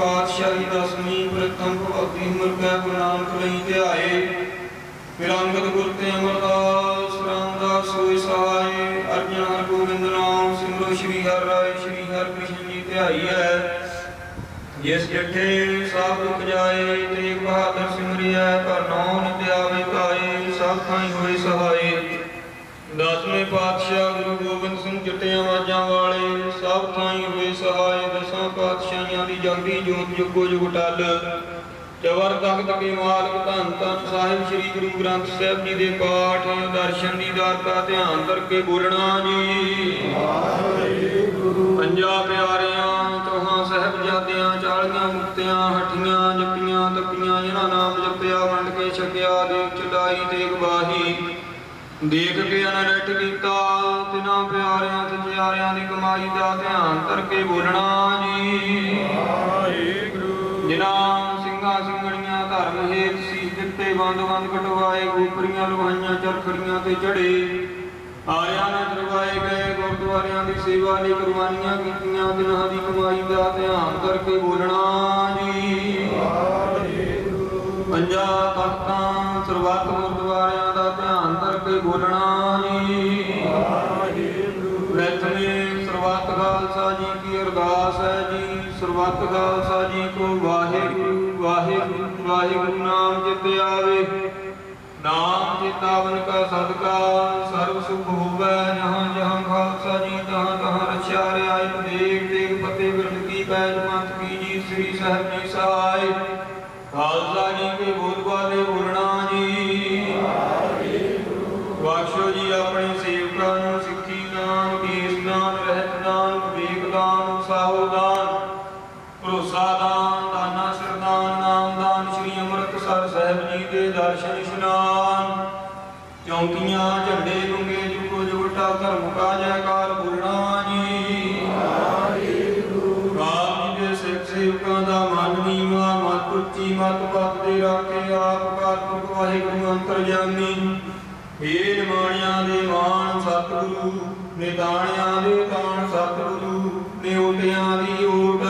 ਪਾਤਸ਼ਾਹੀ ਦਸਵੀਂ ਪ੍ਰਥਮ ਭਗਵਤੀ ਉਮਰ ਕੈ ਗੁਰੂ ਨਾਨਕ ਲਈ ਧਿਆਏ। ਫਿਰ ਗੁਰ ਤੇ ਅਮਰਦਾਸ, ਰਾਮਦਾਸ ਹੋਇ ਸਹਾਇ ਅਰਜਨ ਹਰ ਗੋਬਿੰਦ ਨਾਮ, ਸਿਮਰੋ ਸ਼੍ਰੀ ਹਰਿ ਰਾਏ, ਸ਼੍ਰੀ ਹਰਿ ਕ੍ਰਿਸ਼ਨ ਜੀ ਧਿਆਈ ਹੈ। ਜਿਸ ਜੱਠੇ ਸਭ ਦੁਖ ਜਾਏ, ਤੇਗ ਬਹਾਦਰ ਸਿਮਰਿਐ ਪਰ ਨੌ ਨਿਤ ਆਵੇ ਕਾਏ, ਸਭ ਥਾਈ ਹੋਏ ਸਹਾਏ। ਦਸਵੇਂ ਪਾਤਸ਼ਾਹ ਗੁਰੂ ਗੋਬਿੰਦ ਸਿੰਘ ਜੱਟਿਆਂ ਵਾਜਾਂ ਵਾਲੇ, ਸਭ ਥਾਈ ਹੋਏ ਸਹਾਏ, ਦਸਾਂ ਪਾਤਸ਼ਾਹ ਦੀ ਜੋਤ ਜੁਗੋ ਜੁਗ ਟਲ। ਚਵਰ ਤਖਤ ਕੇ ਮਾਲਕ ਧੰਨ ਧੰਨ ਸਾਹਿਬ ਸ੍ਰੀ ਗੁਰੂ ਗ੍ਰੰਥ ਸਾਹਿਬ ਜੀ ਦੇ ਪਾਠ, ਦਰਸ਼ਨ ਦੀਦਾਰ ਦਾ ਧਿਆਨ ਕਰਕੇ ਬੋਲਣਾ ਜੀ। ਪੰਜਾ ਪਿਆਰਿਆਂ, ਚੌਹਾਂ ਸਾਹਿਬਜ਼ਾਦਿਆਂ, ਚਾਲੀਆਂ ਮੁਕਤਿਆਂ ਹੱਠੀਆਂ ਜਪੀਆਂ ਤਪੀਆਂ, ਜਿਨ੍ਹਾਂ ਨਾਮ ਜਪਿਆ, ਵੰਡ ਕੇ ਛਕਿਆ, ਦੇਖ ਚਲਾਈ ਦੇਖ ਬਾਹੀ। ਦੇਖ ਕੇ ਅਨਰਟ ਕੀਤਾ ਪਿਆਰਿਆਂ ਦਾ ਧਿਆਨ ਕਰਕੇ ਬੋਲਣਾ ਜੀ। ਜਿਨ੍ਹਾਂ ਸਿੰਘਾਂ ਸਿੰਘਣੀਆਂ ਧਰਮ ਹੇਤ ਸੀ ਦਿੱਤੇ, ਬੰਦ ਬੰਦ ਕਟਵਾਏ, ਗੋਪਰੀਆਂ ਲਵਾਈਆਂ ਚਰਖੜੀਆਂ ਤੇ ਚੜੇ। ਆਰਿਆਂ ਨੇ ਦਰਵਾਏ ਗਏ, ਗੁਰਦੁਆਰਿਆਂ ਦੀ ਸੇਵਾ ਲਈ ਕੁਰਬਾਨੀਆਂ ਕੀਤੀਆਂ ਦਿਨਾਂ ਦੀ ਕਮਾਈ ਦਾ ਧਿਆਨ ਕਰਕੇ ਬੋਲਣਾ ਜੀ ਖਾਲਸਾ ਜੀ ਕੋ ਵਾਹਿਗੁਰੂ ਵਾਹਿਗੁਰੂ ਵਾਹਿਗੁਰੂ ਨਾਮ ਜਿਤ ਆਵੇ। ਨਾਮ ਚੇਤਾਵਨ ਕਾ ਸਦਕਾ, ਸਰਬ ਸੁਖ ਹੋਵੇ ਜਹਾਂ ਜਹਾਂ ਖਾਲਸਾ ਜੀ, ਤਹਾਂ ਤਹਾਂ ਰਛਿਆ ਰਿਆਇ ਦੇਖ ਦੇਖ ਫਤਿਹ ਬਿਰਦ ਕੀ ਪੈਜ ਪੰਥ ਕੀ ਜੀ, ਸ੍ਰੀ ਸਾਹਿਬ ਜੀ ਸਹਾਇ ਖਾਲਸਾ ਨਿਮਾਣਿਆਂ ਦੇ ਮਾਨ ਸਤਿਗੁਰੂ ਨਿਦਾਣਿਆਂ ਦੇ ਤਾਣ ਸਤਿਗੁਰੂ ਨਿਉਟਿਆਂ ਦੀ ਓਟ।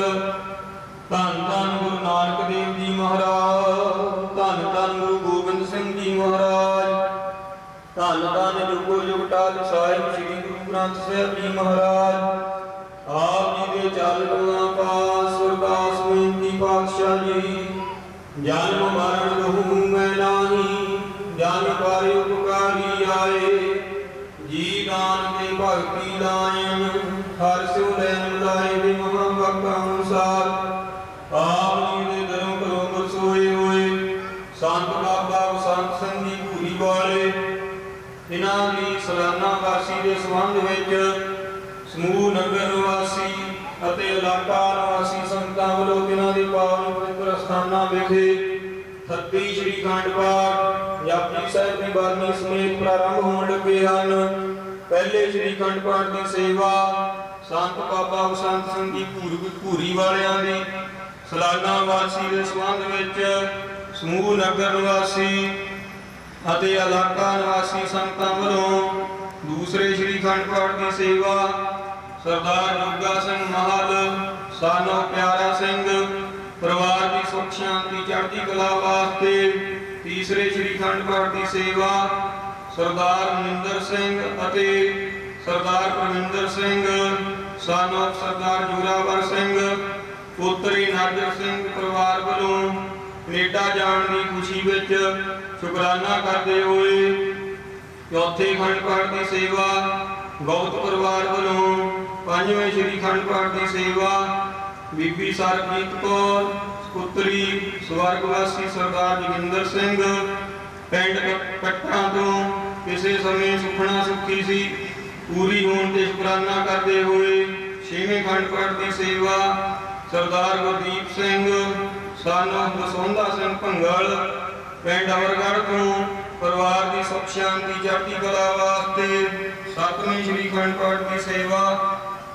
ਧੰਨ ਧੰਨ ਗੁਰੂ ਨਾਨਕ ਦੇਵ ਜੀ ਮਹਾਰਾਜ, ਧੰਨ ਧੰਨ ਗੁਰੂ ਗੋਬਿੰਦ ਸਿੰਘ ਜੀ ਮਹਾਰਾਜ, ਧੰਨ ਧੰਨ ਜੁਗੋ ਜੁਗ ਸਾਹਿਬ ਸ੍ਰੀ ਗੁਰੂ ਗ੍ਰੰਥ ਸਾਹਿਬ ਜੀ ਮਹਾਰਾਜ। ਆਪ ਜੀ ਦੇ ਚੱਲ ਗੁਆਂ ਪਾਸ, ਸੁਰਦਾਸ ਬੇਨਤੀ ਪਾਤਸ਼ਾਹ ਜੀ, ਜਨਮ ਮਰਨ ਰਹੂ ਮੈਂ ਨਾਹੀ। ਜਨ ਪਾਰੇ ਉਪਕਾਰੀ ਆਏ। ਜੀ ਦਾਨ ਤੇ ਭਗਤੀ ਲਾਇਨ, ਹਰ ਸਿਉ ਲੈਨ ਲਾਏ ਦੇ ਮਹਾਂ ਭਗਤਾਂ ਅਨੁਸਾਰ। ਆਪ ਜੀ ਦੇ ਦਰੋਂ ਕਰੋਂ ਵਸੋਏ ਹੋਏ, ਸੰਤ ਬਾਬਾ ਸੰਤ ਸੰਗੀ ਭੂਰੀ ਵਾਲੇ। ਇਹਨਾਂ ਦੀ ਸਲਾਨਾ ਵਾਸੀ ਦੇ ਸੰਬੰਧ ਵਿੱਚ ਸਮੂਹ ਨਗਰ ਨਿਵਾਸੀ ਅਤੇ ਇਲਾਕਾ ਨਿਵਾਸੀ ਸੰਗਤਾਂ ਵੱਲੋਂ ਇਹਨਾਂ ਦੇ ਪਾਵਨ ਪਵਿੱਤਰ ਸਥਾਨਾਂ ਵਿਖੇ ਸੱਤੀ ਸ਼੍ਰੀ ਖੰਡ ਪਾਠ ਜਪਜੀ ਸਾਹਿਬ ਦੀ ਬਾਣੀ ਸਮੇਤ ਪ੍ਰਾਰੰਭ ਹੋਣ ਲੱਗੇ ਹਨ। ਪਹਿਲੇ ਸ਼੍ਰੀ ਖੰਡ ਪਾਠ ਦੀ ਸੇਵਾ ਸੰਤ ਬਾਬਾ ਬਸੰਤ ਸਿੰਘ ਜੀ ਭੂਰੀ ਭੂਰੀ ਵਾਲਿਆਂ ਦੀ, ਸਲਾਨਾ ਵਾਸੀ ਦੇ ਸੰਬੰਧ ਵਿੱਚ, ਸਮੂਹ ਨਗਰ ਨਿਵਾਸੀ ਅਤੇ ਇਲਾਕਾ ਨਿਵਾਸੀ ਸੰਗਤਾਂ ਵੱਲੋਂ ਦੂਸਰੇ ਸ਼੍ਰੀ ਖੰਡ ਪਾਠ ਦੀ ਸੇਵਾ ਸਰਦਾਰ ਜੋਗਾ ਸਿੰਘ ਮਹਲ, ਸਾਨੋ ਪਿਆਰਾ ਸਿੰਘ, ਪਰਿਵਾਰ ਦੀ ਸੁਖ ਸ਼ਾਂਤੀ ਚੜ੍ਹਦੀ ਕਲਾ ਵਾਸਤੇ ਤੀਸਰੇ ਸ਼੍ਰੀ ਖੰਡ ਪਾਠ ਦੀ ਸੇਵਾ ਸਰਦਾਰ ਮਨਿੰਦਰ ਸਿੰਘ ਅਤੇ ਸਰਦਾਰ ਪ੍ਰਵਿੰਦਰ ਸਿੰਘ ਸਾਨੋ ਸਰਦਾਰ ਜੋਰਾਵਰ ਸਿੰਘ, ਪੁੱਤਰੀ ਨਾਦਰ ਸਿੰਘ ਪਰਿਵਾਰ ਵੱਲੋਂ ਕੈਨੇਡਾ ਜਾਣ ਦੀ ਖੁਸ਼ੀ ਵਿੱਚ ਸ਼ੁਕਰਾਨਾ ਕਰਦੇ ਹੋਏ ਚੌਥੇ ਖੰਡ ਪਾਠ ਦੀ ਸੇਵਾ ਗੌਤ ਪਰਿਵਾਰ ਵੱਲੋਂ ਪੰਜਵੇਂ ਸ਼੍ਰੀ ਖੰਡ ਪਾਠ ਦੀ ਸੇਵਾ ਬੀਬੀ ਸਰਬਜੀਤ ਕੌਰ ਪੁੱਤਰੀ ਸਵਰਗਵਾਸੀ ਸਰਦਾਰ ਜੋਗਿੰਦਰ ਸਿੰਘ ਪਿੰਡ ਕੱਟਾਂ ਤੋਂ ਕਿਸੇ ਸਮੇਂ ਸੁਖਣਾ ਸੁੱਖੀ ਸੀ। ਪੂਰੀ ਹੋਣ ਤੇ ਸ਼ੁਕਰਾਨਾ ਕਰਦੇ ਹੋਏ ਛੇਵੇਂ ਖੰਡ ਪਾਠ ਦੀ ਸੇਵਾ ਸਰਦਾਰ ਗੁਰਦੀਪ ਸਿੰਘ, ਸਾਨੂੰ ਦਸੌਂਦਾ ਸਿੰਘ ਭੰਗਲ, ਪਿੰਡ ਅਮਰਗੜ੍ਹ ਤੋਂ ਪਰਿਵਾਰ ਦੀ ਸੁਖ ਸ਼ਾਂਤੀ ਚੜ੍ਹਦੀ ਕਲਾ ਵਾਸਤੇ ਸਤਵੇਂ ਸ਼੍ਰੀ ਖੰਡ ਪਾਠ ਦੀ ਸੇਵਾ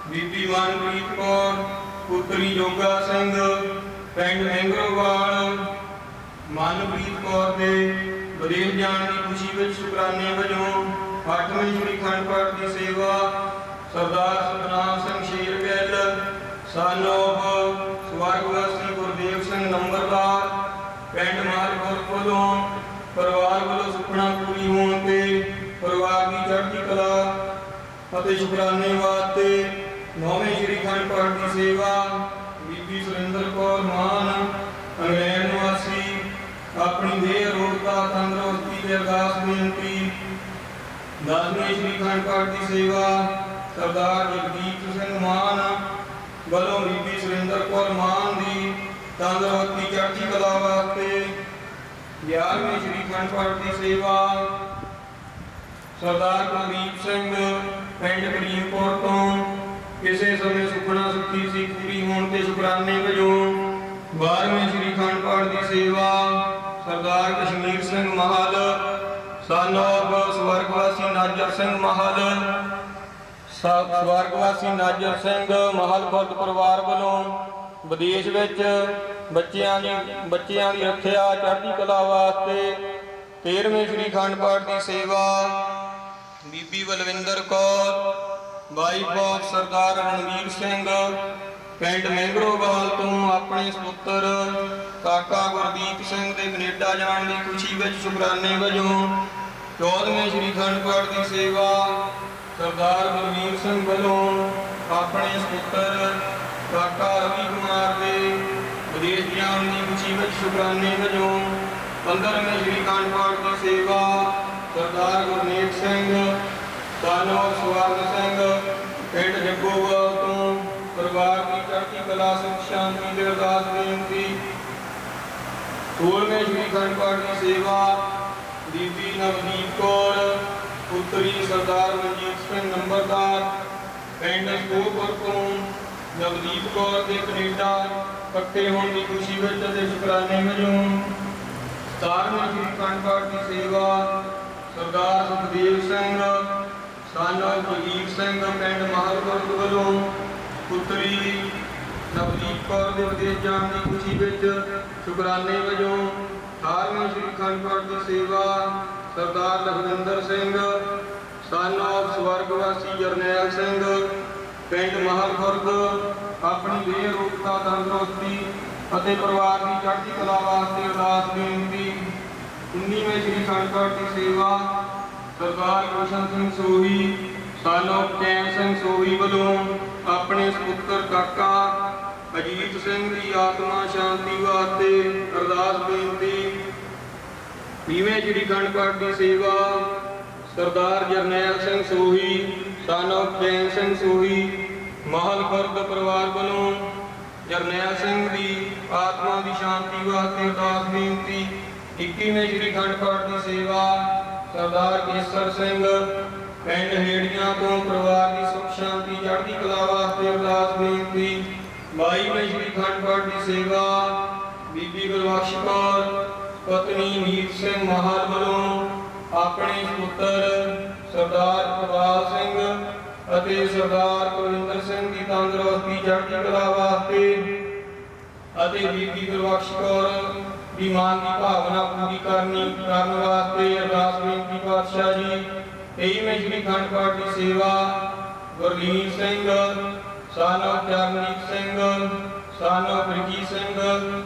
ਬੀਬੀ ਮਨਪ੍ਰੀਤ ਕੌਰ, ਪੁੱਤਰੀ ਜੋਗਾ ਸਿੰਘ ਪਿੰਡ ਮਹਿੰਗਰੋਵਾਲ ਮਨਪ੍ਰੀਤ ਕੌਰ ਦੇ ਵਿਦੇਸ਼ ਜਾਣ ਦੀ ਖੁਸ਼ੀ ਵਿੱਚ ਸ਼ੁਕਰਾਨੇ ਵਜੋਂ ਅੱਠਵੇਂ ਸ਼੍ਰੀ ਖੰਡ ਪਾਠ ਦੀ ਸੇਵਾ ਸਰਦਾਰ ਸਤਨਾਮ ਸਿੰਘ ਸ਼ੇਰਗਿੱਲ ਸਾਨੂੰ ਸਵਰਗਵਾਸੀ ਗੁਰੂ ਪਿੰਡ ਮਾਲਪੁਰ ਵੱਲੋਂ ਪਰਿਵਾਰ ਵੱਲੋਂ ਸੁਪਨਾ ਪੂਰੀ ਹੋਣ ਤੇ ਪਰਿਵਾਰ ਦੀ ਚੜ੍ਹਦੀ ਕਲਾ ਅਤੇ ਸ਼ੁਕਰਾਨੇ ਵਾਸਤੇ ਨੌਵੇਂ ਸ਼੍ਰੀ ਖੰਡ ਪਾਠ ਦੀ ਸੇਵਾ ਬੀਬੀ ਸੁਰਿੰਦਰ ਕੌਰ ਮਾਨ ਇੰਗਲੈਂਡ ਨਿਵਾਸੀ, ਆਪਣੀ ਦੇਹ ਅਰੋਗਤਾ, ਤੰਦਰੁਸਤੀ ਦੀ ਅਰਦਾਸ ਬੇਨਤੀ। ਦਸਵੇਂ ਸ਼੍ਰੀ ਖੰਡ ਪਾਠ ਦੀ ਸੇਵਾ, ਸਰਦਾਰ ਜਗਦੀਪ ਸਿੰਘ ਮਾਨ ਵੱਲੋਂ ਬੀਬੀ ਸੁਰਿੰਦਰ ਕੌਰ ਮਾਨ ਦੀ ਤੰਦਰੁਸਤੀ ਚੜ੍ਹਦੀ ਕਲਾ ਵਾਸਤੇ 11ਵੇਂ ਸ਼੍ਰੀ ਖੰਡ ਪਾਠ ਦੀ ਸੇਵਾ, ਸਰਦਾਰ ਕੁਲਦੀਪ ਸਿੰਘ ਪਿੰਡ ਕਰੀਮਪੁਰ ਤੋਂ ਕਿਸੇ ਸਮੇਂ ਸੁਖਣਾ ਸੁੱਖੀ ਸੀ, ਪੂਰੀ ਹੋਣ ਤੇ ਸ਼ੁਕਰਾਨੇ ਵਜੋਂ 12ਵੇਂ ਸ਼੍ਰੀ ਖੰਡ ਪਾਠ ਦੀ ਸੇਵਾ, ਸਰਦਾਰ ਕਸ਼ਮੀਰ ਸਿੰਘ ਮਹਾਲ ਸਾਨੋਬ ਸਵਰਗਵਾਸੀ ਨਾਜਰ ਸਿੰਘ ਮਹਾਲ ਸਵਰਗਵਾਸੀ ਨਾਜਰ ਸਿੰਘ ਮਹਾਲ ਖੁਰਦ ਪਰਿਵਾਰ ਵੱਲੋਂ ਵਿਦੇਸ਼ ਵਿੱਚ ਬੱਚਿਆਂ ਦੀ ਬੱਚਿਆਂ ਦੀ ਰੱਖਿਆ, ਚੜ੍ਹਦੀ ਕਲਾ ਵਾਸਤੇ 13ਵੇਂ ਸ਼੍ਰੀ ਖੰਡ ਪਾਠ ਦੀ ਸੇਵਾ, ਬੀਬੀ ਬਲਵਿੰਦਰ ਕੌਰ ਵਾਈਫ ਆਫ ਸਰਦਾਰ ਰਣਵੀਰ ਸਿੰਘ, ਪਿੰਡ ਮੈਂਗਰੋਵਾਲ ਤੋਂ ਆਪਣੇ ਸੁਪੁੱਤਰ ਕਾਕਾ ਗੁਰਦੀਪ ਸਿੰਘ ਦੇ ਕੈਨੇਡਾ ਜਾਣ ਦੀ ਖੁਸ਼ੀ ਵਿੱਚ ਸ਼ੁਕਰਾਨੇ ਵਜੋਂ 14ਵੇਂ ਸ਼੍ਰੀ ਖੰਡ ਪਾਠ ਦੀ ਸੇਵਾ ਸਰਦਾਰ ਗੁਰਵੀਰ ਸਿੰਘ ਵੱਲੋਂ ਆਪਣੇ ਸੁਪੁੱਤਰ ਕਾਕਾ ਰਵੀ ਕੁਮਾਰ ਦੇ ਵਿਦੇਸ਼ ਜਾਣ ਦੀ ਖੁਸ਼ੀ ਵਿੱਚ ਸ਼ੁਕਰਾਨੇ ਵਜੋਂ 15ਵੇਂ ਸ਼੍ਰੀ ਖੰਡ ਪਾਠ ਦੀ ਸੇਵਾ ਸਰਦਾਰ ਗੁਰਨੇਕ ਸਿੰਘ ਦਾਨੋ ਸਵਰਨ ਸਿੰਘ, ਪਿੰਡ ਜੱਗੋਵਾਲ ਤੋਂ ਪਰਿਵਾਰ ਦੀ ਚੜ੍ਹਦੀ ਕਲਾ ਸੁਖ ਸ਼ਾਂਤੀ ਦੇ ਅਰਦਾਸ ਬੇਨਤੀ। 16ਵੇਂ ਸ਼੍ਰੀ ਖੰਡ ਪਾਠ ਦੀ ਸੇਵਾ ਬੀਬੀ ਨਵਦੀਪ ਕੌਰ, ਪੁੱਤਰੀ ਸਰਦਾਰ ਮਨਜੀਤ ਸਿੰਘ ਨੰਬਰਦਾਰ, ਪਿੰਡ ਸਕੂਪੁਰ ਤੋਂ ਨਵਦੀਪ ਕੌਰ ਦੇ ਕੈਨੇਡਾ, ਇਕੱਠੇ ਹੋਣ ਦੀ ਖੁਸ਼ੀ ਵਿੱਚ ਅਤੇ ਸ਼ੁਕਰਾਨੇ ਵਜੋਂ 17ਵੇਂ ਸ਼੍ਰੀ ਅਖੰਡ ਪਾਠ ਦੀ ਸੇਵਾ, ਸਰਦਾਰ ਸੁਖਦੇਵ ਸਿੰਘ ਸਾਨਾ ਕੁਲਦੀਪ ਸਿੰਘ ਪਿੰਡ ਮਹਾਲਪੁਰ ਵੱਲੋਂ ਪੁੱਤਰੀ ਨਵਦੀਪ ਕੌਰ ਦੇ ਵਿਦੇਸ਼ ਜਾਣ ਦੀ ਖੁਸ਼ੀ ਵਿੱਚ ਸ਼ੁਕਰਾਨੇ ਵਜੋਂ 18ਵੇਂ ਸ਼੍ਰੀ ਖੰਡ ਪਾਠ ਦੀ ਸੇਵਾ ਸਰਦਾਰ ਲਖਵਿੰਦਰ ਸਿੰਘ ਸਾਨਾ ਸਵਰਗਵਾਸੀ ਜਰਨੈਲ ਸਿੰਘ, ਪਿੰਡ ਮਹਾਲਪੁਰ ਆਪਣੀ ਦੇਹ ਰੂਪਤਾ ਤੰਦਰੁਸਤੀ ਅਤੇ ਪਰਿਵਾਰ ਦੀ ਚੜ੍ਹਦੀ ਕਲਾ ਵਾਸਤੇ ਅਰਦਾਸ ਬੇਨਤੀ 19ਵੇਂ ਸ਼੍ਰੀ ਖੰਡ ਦੀ ਸੇਵਾ ਸਰਦਾਰ ਕ੍ਰਿਸ਼ਨ ਸਿੰਘ ਸੋਹੀ ਸਾਨੋ ਚੈਨ ਸਿੰਘ ਸੋਹੀ ਵੱਲੋਂ ਆਪਣੇ ਸੁਪੁੱਤਰ ਕਾਕਾ ਅਜੀਤ ਸਿੰਘ ਦੀ ਆਤਮਾ ਸ਼ਾਂਤੀ ਵਾਸਤੇ ਅਰਦਾਸ ਬੇਨਤੀ। 20ਵੇਂ ਸ਼੍ਰੀ ਖੰਡ ਪਾਠ ਦੀ ਸੇਵਾ, ਸਰਦਾਰ ਜਰਨੈਲ ਸਿੰਘ ਸੋਹੀ ਸਾਨੋ ਚੈਨ ਸਿੰਘ ਸੋਹੀ, ਮਹਲ ਖੁਰਦ ਪਰਿਵਾਰ ਵੱਲੋਂ ਜਰਨੈਲ ਸਿੰਘ ਦੀ ਆਤਮਾ ਦੀ ਸ਼ਾਂਤੀ ਵਾਸਤੇ ਅਰਦਾਸ ਬੇਨਤੀ। 21ਵੇਂ ਸ਼੍ਰੀ ਖੰਡ ਪਾਠ ਦੀ ਸੇਵਾ ਸਰਦਾਰ ਕੇਸਰ ਸਿੰਘ, ਪਿੰਡ ਹੇੜੀਆਂ ਤੋਂ ਪਰਿਵਾਰ ਦੀ ਸੁਖ ਸ਼ਾਂਤੀ, ਚੜ੍ਹਦੀ ਕਲਾ ਵਾਸਤੇ ਅਰਦਾਸ ਬੇਨਤੀ। 22ਵੇਂ ਸ਼੍ਰੀ ਖੰਡ ਪਾਠ ਦੀ ਸੇਵਾ, ਬੀਬੀ ਗੁਰਬਖਸ਼ ਕੌਰ, ਪਤਨੀ ਮੀਤ ਸਿੰਘ ਮਹਾਲ ਵੱਲੋਂ ਆਪਣੇ ਪੁੱਤਰ ਸਰਦਾਰ ਪ੍ਰਵਾਲ ਸਿੰਘ ਅਤੇ ਸਰਦਾਰ ਕੁਲਵਿੰਦਰ ਸਿੰਘ ਦੀ ਤੰਦਰੁਸਤੀ ਚੜ੍ਹਦੀ ਕਲਾ ਵਾਸਤੇ ਅਤੇ ਬੀਬੀ ਗੁਰਬਖਸ਼ ਕੌਰ ਦੀ ਮਾਂ ਦੀ ਭਾਵਨਾ ਪੂਰੀ ਕਰਨੀ ਕਰਨ ਵਾਸਤੇ ਪਾਤਸ਼ਾਹ ਜੀ 23ਵੇਂ ਸ਼੍ਰੀ ਖੰਡ ਪਾਠ ਦੀ ਸੇਵਾ, ਗੁਰਲੀਨ ਸਿੰਘ, ਸਾਨੋ ਚਰਨਜੀਤ ਸਿੰਘ, ਸਾਨੋ ਫਰਕੀ ਸਿੰਘ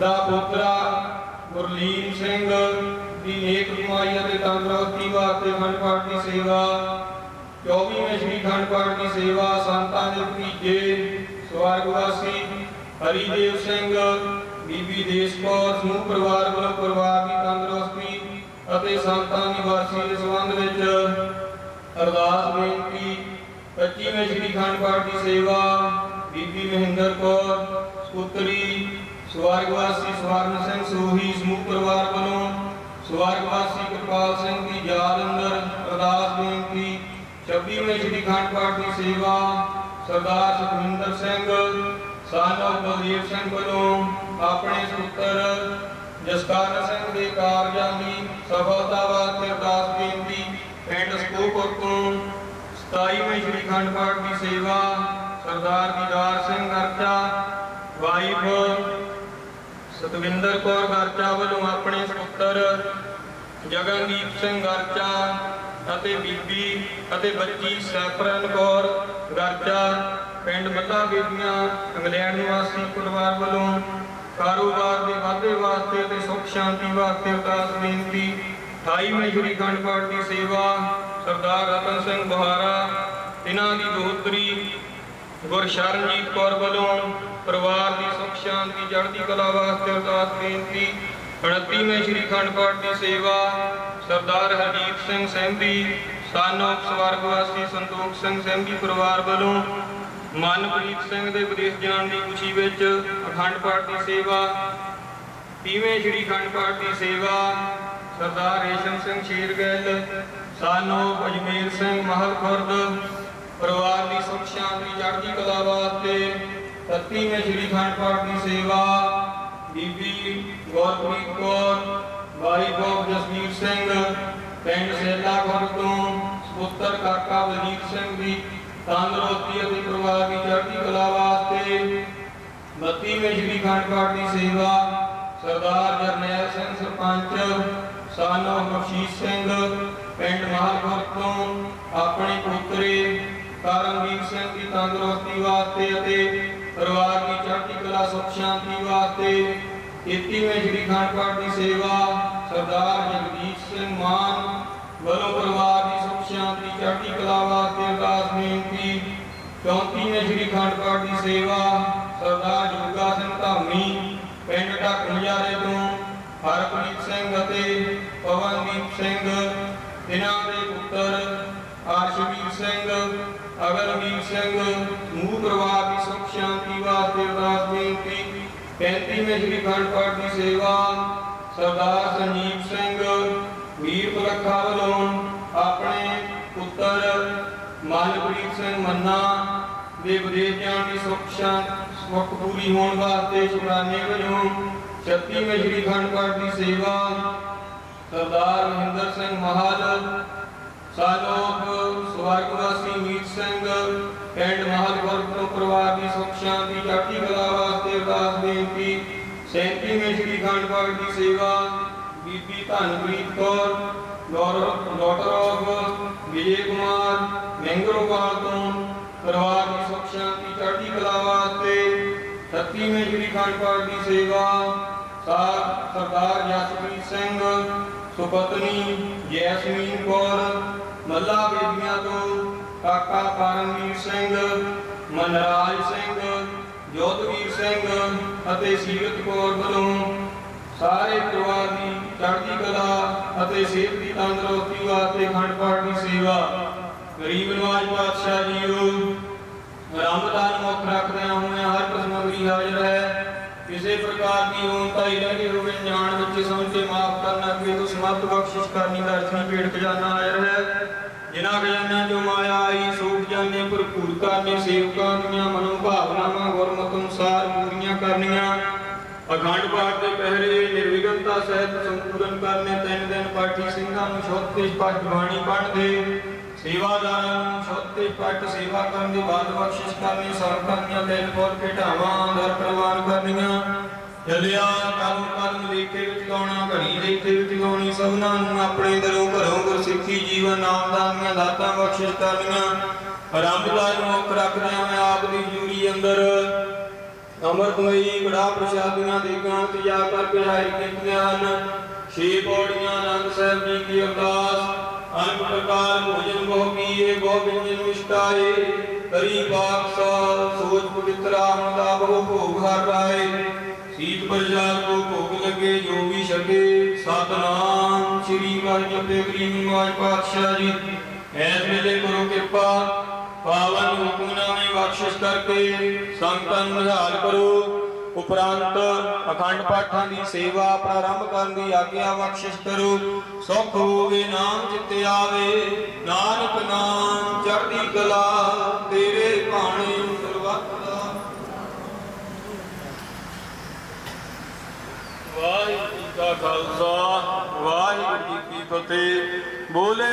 ਦਾ ਪੁੱਤਰਾ ਗੁਰਲੀਨ ਸਿੰਘ ਦੀ ਨੇਕ ਕਮਾਈ ਅਤੇ ਤੰਦਰੁਸਤੀ ਵਾਸਤੇ ਖੰਡ ਪਾਠ ਦੀ ਸੇਵਾ 24ਵੇਂ ਸ਼੍ਰੀ ਖੰਡ ਪਾਠ ਦੀ ਸੇਵਾ ਸੰਤਾਂ ਦੇ ਭਤੀਜੇ ਸਵਰਗਵਾਸੀ ਹਰੀਦੇਵ ਸਿੰਘ, ਬੀਬੀ ਦੇਸ਼ਕੌਰ ਸਮੂਹ ਪਰਿਵਾਰ ਵੱਲੋਂ ਪਰਿਵਾਰ ਦੀ ਤੰਦਰੁਸਤੀ ਅਤੇ ਸੰਤਾਂ ਦੀ ਵਾਰਸੀ ਦੇ ਸੰਬੰਧ ਵਿੱਚ ਅਰਦਾਸ ਬੇਨਤੀ 25ਵੇਂ ਸ਼੍ਰੀ ਖੰਡ ਪਾਠ ਦੀ ਸੇਵਾ, ਬੀਬੀ ਮਹਿੰਦਰ ਕੌਰ ਸੁਪੁੱਤਰੀ ਸਵਰਗਵਾਸੀ ਸਵਰਨ ਸਿੰਘ ਸੋਹੀ ਸਮੂਹ ਪਰਿਵਾਰ ਵੱਲੋਂ ਸਵਰਗਵਾਸੀ ਕਿਰਪਾਲ ਸਿੰਘ ਦੀ ਯਾਦ ਅੰਦਰ ਅਰਦਾਸ ਬੇਨਤੀ 26ਵੇਂ ਸ਼੍ਰੀ ਖੰਡ ਪਾਠ ਦੀ ਸੇਵਾ, ਸਰਦਾਰ ਸੁਖਵਿੰਦਰ ਸਿੰਘ ਸਾਨੋ ਬਲਦੇਵ ਸਿੰਘ ਵੱਲੋਂ ਆਪਣੇ ਸੁਪੁੱਤਰ ਜਸਕਰਨ ਸਿੰਘ ਦੇ ਕਾਰਜਾਂ ਦੀ ਸਫਲਤਾ ਵਾਸਤੇ ਅਰਦਾਸ ਬੇਨਤੀ, ਪਿੰਡ ਸਕੂਪੁਰ ਤੋਂ 27ਵੇਂ ਸ਼੍ਰੀ ਖੰਡ ਪਾਠ ਦੀ ਸੇਵਾ, ਸਰਦਾਰ ਦੀਦਾਰ ਸਿੰਘ ਗਰਚਾ, ਵਾਈਫ ਸਤਵਿੰਦਰ ਕੌਰ ਗਰਚਾ ਵੱਲੋਂ ਆਪਣੇ ਪੁੱਤਰ ਜਗਨਦੀਪ ਸਿੰਘ ਗਰਚਾ ਅਤੇ ਬੀਬੀ ਅਤੇ ਬੱਚੀ ਸੈਫਰਨ ਕੌਰ ਗਰਚਾ, ਪਿੰਡ ਮੱਲਾ ਬੇਦੀਆਂ ਇੰਗਲੈਂਡ ਨਿਵਾਸੀ ਪਰਿਵਾਰ ਵੱਲੋਂ ਕਾਰੋਬਾਰ ਦੇ ਵਾਧੇ ਵਾਸਤੇ ਤੇ ਸੁਖ ਸ਼ਾਂਤੀ ਵਾਸਤੇ ਅਰਦਾਸ ਬੇਨਤੀ 28ਵੇਂ ਸ਼੍ਰੀ ਅਖੰਡ ਪਾਠ ਦੀ ਸੇਵਾ, ਸਰਦਾਰ ਰਤਨ ਸਿੰਘ ਬਹਾਰਾ, ਇਹਨਾਂ ਦੀ ਦੋਹਤਰੀ ਗੁਰਸ਼ਰਨਜੀਤ ਕੌਰ ਵੱਲੋਂ ਪਰਿਵਾਰ ਦੀ ਸੁਖ ਸ਼ਾਂਤੀ, ਚੜ੍ਹਦੀ ਕਲਾ ਵਾਸਤੇ ਅਰਦਾਸ ਬੇਨਤੀ 29ਵੇਂ ਸ਼੍ਰੀ ਅਖੰਡ ਪਾਠ ਦੀ ਸੇਵਾ, ਸਰਦਾਰ ਹਰਜੀਤ ਸਿੰਘ ਸਹਿੰਦੀ ਸਾਨੋ ਸਵਰਗਵਾਸੀ ਸੰਤੋਖ ਸਿੰਘ ਸਹਿੰਦੀ ਪਰਿਵਾਰ ਵੱਲੋਂ ਮਨਪ੍ਰੀਤ ਸਿੰਘ ਦੇ ਵਿਦੇਸ਼ ਜਾਣ ਦੀ ਖੁਸ਼ੀ ਵਿੱਚ ਅਖੰਡ ਪਾਠ ਦੀ ਸੇਵਾ 30ਵੇਂ ਸ਼੍ਰੀ ਅਖੰਡ ਪਾਠ ਦੀ ਸੇਵਾ, ਸਰਦਾਰ ਰੇਸ਼ਮ ਸਿੰਘ ਸ਼ੀਰਗਿੱਲ, ਸਾਨੋ ਅਜਮੇਰ ਸਿੰਘ ਮਹਲ ਖੁਰਦ ਪਰਿਵਾਰ ਦੀ ਸੁਖ ਸ਼ਾਂਤੀ ਚੜ੍ਹਦੀ ਕਲਾ ਵਾਸਤੇ 31ਵੇਂ ਸ਼੍ਰੀ ਅਖੰਡ ਪਾਠ ਦੀ ਸੇਵਾ, ਬੀਬੀ ਗੁਰਪ੍ਰੀਤ ਕੌਰ ਭਾਈ ਗੋਪ ਜਸਵੀਰ ਸਿੰਘ, ਪਿੰਡ ਸੇਲਾ ਖੁਰਦ ਤੋਂ ਪੁੱਤਰ ਕਾਕਾ ਵਜੀਤ ਸਿੰਘ ਦੀ ਤੰਦਰੁਸਤੀ ਅਤੇ ਪਰਿਵਾਰ ਦੀ ਚੜ੍ਹਦੀ ਕਲਾ ਵਾਸਤੇ 32ਵੇਂ ਸ਼੍ਰੀ ਅਖੰਡ ਪਾਠ ਦੀ ਸੇਵਾ ਸਰਦਾਰ ਜਰਨੈਲ ਸਿੰਘ ਸਰਪੰਚ ਸਾਨੋ ਬਖਸ਼ੀਸ਼ ਸਿੰਘ, ਪਿੰਡ ਮਹਾਲਪੁਰ ਤੋਂ ਆਪਣੇ ਪੁੱਤਰੇ ਕਰਮਵੀਰ ਸਿੰਘ ਦੀ ਤੰਦਰੁਸਤੀ ਵਾਸਤੇ ਅਤੇ ਪਰਿਵਾਰ ਦੀ ਚੜ੍ਹਦੀ ਕਲਾ ਸੁਖ ਸ਼ਾਂਤੀ ਵਾਸਤੇ 33ਵੇਂ ਸ਼੍ਰੀ ਅਖੰਡ ਪਾਠ ਦੀ ਸੇਵਾ ਸਰਦਾਰ ਜਗਦੀਸ਼ ਸਿੰਘ ਮਾਨ ਵੱਲੋਂ ਪਰਿਵਾਰ ਚੜ੍ਹਦੀ ਕਲਾ ਵਾਸਤੇ ਅਰਦਾਸ ਬੇਨਤੀ 34ਵੇਂ ਸ਼੍ਰੀ ਅਖੰਡ ਪਾਠ ਦੀ ਸੇਵਾ। ਸਰਦਾਰ ਜੋਗਾ ਸਿੰਘ ਧਾਮੀ, ਪਿੰਡ ਢੱਕ ਤੋਂ ਹਰਪ੍ਰੀਤ ਸਿੰਘ ਅਤੇ ਪਵਨਦੀਪ ਸਿੰਘ ਇਹਨਾਂ ਦੇ ਪੁੱਤਰ ਆਰਸ਼ਵੀਰ ਸਿੰਘ ਅਗਨਵੀਰ ਸਿੰਘ ਸਮੂਹ ਪਰਿਵਾਰ ਦੀ ਸੁਖ ਸ਼ਾਂਤੀ ਵਾਸਤੇ ਅਰਦਾਸ ਬੇਨਤੀ 35ਵੇਂ ਸ਼੍ਰੀ ਅਖੰਡ ਪਾਠ ਦੀ ਸੇਵਾ। ਸਰਦਾਰ ਸੰਜੀਵ ਸਿੰਘ, ਵੀਰ ਪੁਰਖਾ ਵੱਲੋਂ ਮੰਨਾ ਦੇ ਵਿਦੇਸ਼ ਦੀ ਸੁਖ ਸੁਖ ਪੂਰੀ ਹੋਣ ਵਾਸਤੇ ਸ਼ੁਕਰਾਨੇ ਵਜੋਂ 36ਵੇਂ ਸ਼੍ਰੀ ਅਖੰਡ ਪਾਠ ਦੀ ਸੇਵਾ ਸਰਦਾਰ ਮਹਿੰਦਰ ਸਿੰਘ ਮਹਾਲ ਸਾਲੋਕ ਸਵਰਗਵਾਸੀ ਮੀਤ ਸਿੰਘ, ਪਿੰਡ ਮਹਾਲਪੁਰ ਤੋਂ ਪਰਿਵਾਰ ਦੀ ਸੁਖ ਸ਼ਾਂਤੀ ਚੜ੍ਹਦੀ ਕਲਾ ਵਾਸਤੇ ਅਰਦਾਸ ਬੇਨਤੀ 37ਵੇਂ ਸ਼੍ਰੀ ਅਖੰਡ ਪਾਠ ਦੀ ਸੇਵਾ ਬੀਬੀ ਧਨਪ੍ਰੀਤ ਕੌਰ ਡਾਕਟਰ ਆਫ ਵਿਜੇ ਕੁਮਾਰ ਮੈਂਗਰੋਵਾਲ ਤੋਂ ਪਰਿਵਾਰ ਦੀ ਸੁਖ ਸ਼ਾਂਤੀ ਚੜ੍ਹਦੀ ਕਲਾ ਵਾਸਤੇ 37ਵੇਂ ਸ਼੍ਰੀ ਅਖੰਡ ਪਾਠ ਦੀ ਸੇਵਾ ਸਾ- ਸਰਦਾਰ ਜਸਪ੍ਰੀਤ ਸਿੰਘ ਸੁਪਤਨੀ ਜੈਸਮੀਨ ਕੌਰ ਮੱਲਾ ਬੇਬੀਆਂ ਤੋਂ ਕਾਕਾ ਕਰਮਵੀਰ ਸਿੰਘ ਮਨਰਾਜ ਸਿੰਘ ਜੋਤਵੀਰ ਸਿੰਘ ਅਤੇ ਸੀਰਤ ਕੌਰ ਵੱਲੋਂ ਸਾਰੇ ਪਰਿਵਾਰ ਦੀ ਚੜ੍ਹਦੀ ਕਲਾ ਅਤੇ ਸਿਹਤ ਦੀ ਤੰਦਰੁਸਤੀ ਵਾਸਤੇ ਅਖੰਡ ਪਾਠ ਦੀ ਸੇਵਾ। ਗਰੀਬ ਨਵਾਜ ਪਾਤਸ਼ਾਹ ਜੀਓ, ਰਮਦਾਨ ਮੁੱਖ ਰੱਖਦਿਆਂ ਹੋਇਆਂ ਹਰ ਸਮਗਰੀ ਹਾਜ਼ਰ ਹੈ। ਕਿਸੇ ਪ੍ਰਕਾਰ ਦੀ ਹੋਂਤਾ ਹੀ ਹੋਵੇ ਜਾਣ ਵਿੱਚ ਸਮਝੇ ਮਾਫ ਕਰਨਾ ਅੱਗੇ ਤੋਂ ਸਮਤ ਬਖਸ਼ਿਸ਼ ਕਰਨੀ ਦਰਸ਼ਨੀ ਪੇਟ ਖਜ਼ਾਨਾ ਹਾਜ਼ਰ ਹੈ। ਜਿਨ੍ਹਾਂ ਖਜ਼ਾਨਾ ਜੋ ਮਾਇਆ ਆਈ ਸੂਖ ਜਾਣੇ, ਭਰਪੂਰ ਕਰਨੇ, ਸੇਵਕਾਂ ਦੀਆਂ ਮਨੋਭਾਵਨਾਵਾਂ ਅਖੰਡ ਪਾਠ ਦੇ ਪਹਿਰੇ ਨਿਰਵਿਘਨਤਾ ਸਹਿਤ ਸੰਪੂਰਨ ਕਰਨੇ ਤਿੰਨ ਦਿਨ ਪਾਠੀ ਸਿੰਘਾਂ ਨੂੰ ਸ਼ੁੱਧ ਤੇ ਬਾਣੀ ਪੜ੍ਹਦੇ। ਸੇਵਾਦਾਰਾਂ ਨੂੰ ਸ਼ੁੱਧ ਤੇ ਸੇਵਾ ਕਰਨ ਦੀ ਬਾਤ ਬਖਸ਼ਿਸ਼ ਕਰਨੀ ਸੰਗਤਾਂ ਦੀਆਂ ਦਿਲ ਖੋਲ ਕੇ ਦਰ ਪ੍ਰਵਾਨ ਕਰਨੀਆਂ। ਜਲਿਆ ਕਲਮ ਕਲਮ ਲੇਖੇ ਵਿੱਚ ਗਾਉਣਾ, ਘੜੀ ਲੇਖੇ ਵਿੱਚ ਗਾਉਣੀ, ਸਭਨਾਂ ਨੂੰ ਆਪਣੇ ਦਿਲੋਂ ਘਰੋਂ ਗੁਰਸਿੱਖੀ ਜੀਵਨ, ਨਾਮਦਾਨ ਦੀਆਂ ਦਾਤਾਂ ਬਖਸ਼ਿਸ਼ ਕਰਨੀਆਂ। ਆਰੰਭਦਾਰ ਮੁੱਖ ਰੱਖਦਿਆਂ ਮੈਂ ਆਪ ਦੀ ਜੂਰੀ ਅੰਦਰ ਅਮਰਤਮਈ ਬੜਾ ਪ੍ਰਸ਼ਾਦੀਆਂ ਦੇਗਾਂ ਤੇ ਜਾ ਕਰਕੇ ਹਾਇਰ ਕੀਤੀਆਂ ਹਨ ਛੇ ਪੌੜੀਆਂ ਆਨੰਦ ਸਾਹਿਬ ਜੀ ਦੀ ਅਰਦਾਸ। ਅਨੰਦ ਪ੍ਰਕਾਰ ਭੋਜਨ ਬਹੁ ਕੀਏ, ਬਹੁ ਵਿੰਜਨ ਵਿਸ਼ਟਾਏ ਕਰੀ ਬਾਕਸਾ ਸੋਚ ਪਵਿੱਤਰ ਹੁੰਦਾ ਬਹੁ ਭੋਗ ਹਰ ਰਾਏ ਸੀਤ ਪ੍ਰਜਾਲ ਕੋ ਭੋਗ ਲਗੇ, ਜੋ ਵੀ ਛਕੇ, ਸਤਨਾਮ ਸ੍ਰੀ ਵਾਹਿਗੁਰੂ ਤੇ ਗਰੀਬ ਨਿਵਾਜ ਪਾਤਸ਼ਾਹ ਜੀ। ਐਸ ਵੇਲੇ ਕਰੋ ਕਿਰਪਾ ਪਾਵਨ ਹੁਕਮਨਾਮੇ ਬਖਸ਼ਿਸ਼ ਕਰਕੇ ਸੰਗਤਾਂ ਨੂੰ ਨਿਹਾਲ ਕਰੋ। ਉਪਰੰਤ ਅਖੰਡ ਪਾਠਾਂ ਦੀ ਸੇਵਾ ਪ੍ਰਾਰੰਭ ਕਰਨ ਦੀ ਆਗਿਆ ਬਖਸ਼ਿਸ਼ ਕਰੋ। ਸੁਖ ਹੋਵੇ, ਨਾਮ ਚਿੱਤੇ ਆਵੇ, ਨਾਨਕ ਨਾਮ ਚੜ੍ਹਦੀ ਕਲਾ, ਤੇਰੇ ਭਾਣੇ ਸਰਬੱਤ ਦਾ ਵਾਹਿਗੁਰੂ ਜੀ ਕਾ ਖਾਲਸਾ, ਵਾਹਿਗੁਰੂ ਜੀ ਕੀ ਫਤਿਹ। ਬੋਲੇ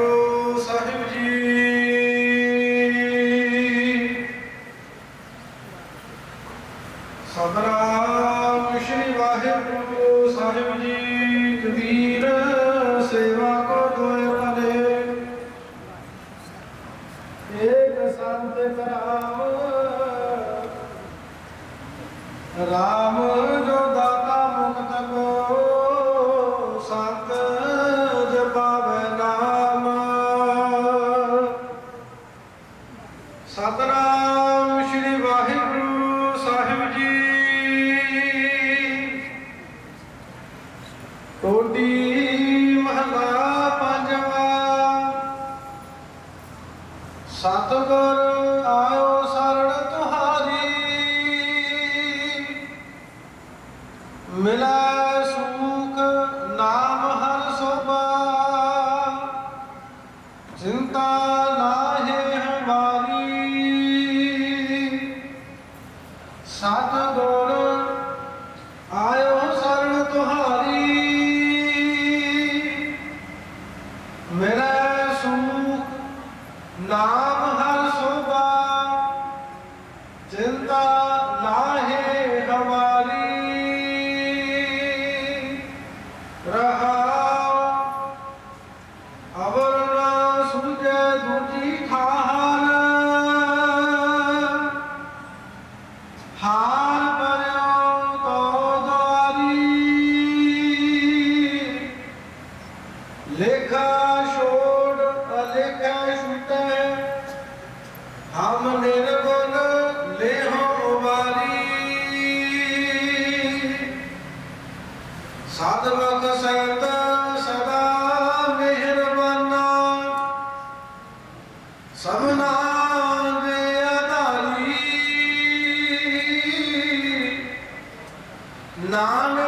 ਆਧਾਰੀ ਨਾਨਕ